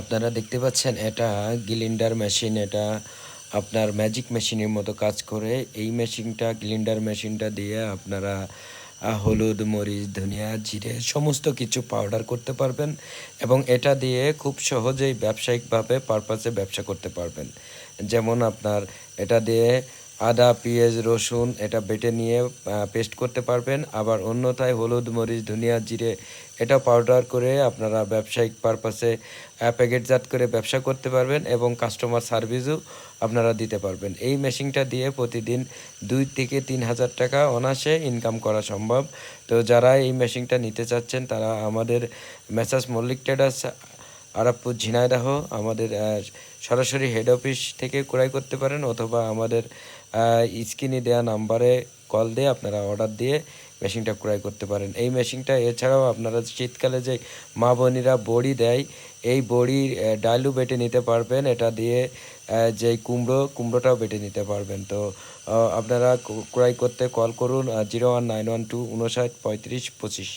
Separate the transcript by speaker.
Speaker 1: আপনারা দেখতে পাচ্ছেন এটা গ্লিন্ডার মেশিন, এটা আপনার ম্যাজিক মেশিনের মতো কাজ করে। এই মেশিনটা, গ্লিন্ডার মেশিনটা দিয়ে আপনারা হলুদ, মরিচ, ধনিয়া, জিরে সমস্ত কিছু পাউডার করতে পারবেন এবং এটা দিয়ে খুব সহজেই ব্যবসায়িকভাবে পারপাসে ব্যবসা করতে পারবেন। যেমন আপনার এটা দিয়ে আদা, পেঁয়াজ, রসুন এটা বেটে নিয়ে পেস্ট করতে পারবেন। আবার অন্যথায় হলুদ, মরিচ, ধনিয়া, জিরে এটা পাউডার করে আপনারা ব্যবসায়িক পারপাসে প্যাকেটজাত করে ব্যবসা করতে পারবেন এবং কাস্টমার সার্ভিসও আপনারা দিতে পারবেন। এই মেশিনটা দিয়ে প্রতিদিন দুই থেকে তিন হাজার টাকা অনায়াসে ইনকাম করা সম্ভব। তো যারা এই মেশিনটা নিতে চাচ্ছেন, তারা আমাদের মেসাজ মল্লিক ট্রেডার্স আরাপুর ঝিনাইদাহ আমাদের সরাসরি হেড অফিস থেকে ক্রয় করতে পারেন অথবা আমাদের স্ক্রিনে দেওয়া নাম্বারে কল দিয়ে আপনারা অর্ডার দিয়ে মেশিনটা ক্রয় করতে পারেন। এই মেশিনটা এছাড়াও আপনারা শীতকালে যে মা বোনিরা বড়ি দেয়, এই বড়ি ডালু বেটে নিতে পারবেন। এটা দিয়ে যে কুমড়ো, কুমড়োটাও বেটে নিতে পারবেন। তো আপনারা ক্রয় করতে কল করুন zero one nine one two উনষাট, পঁয়ত্রিশ, পঁচিশ।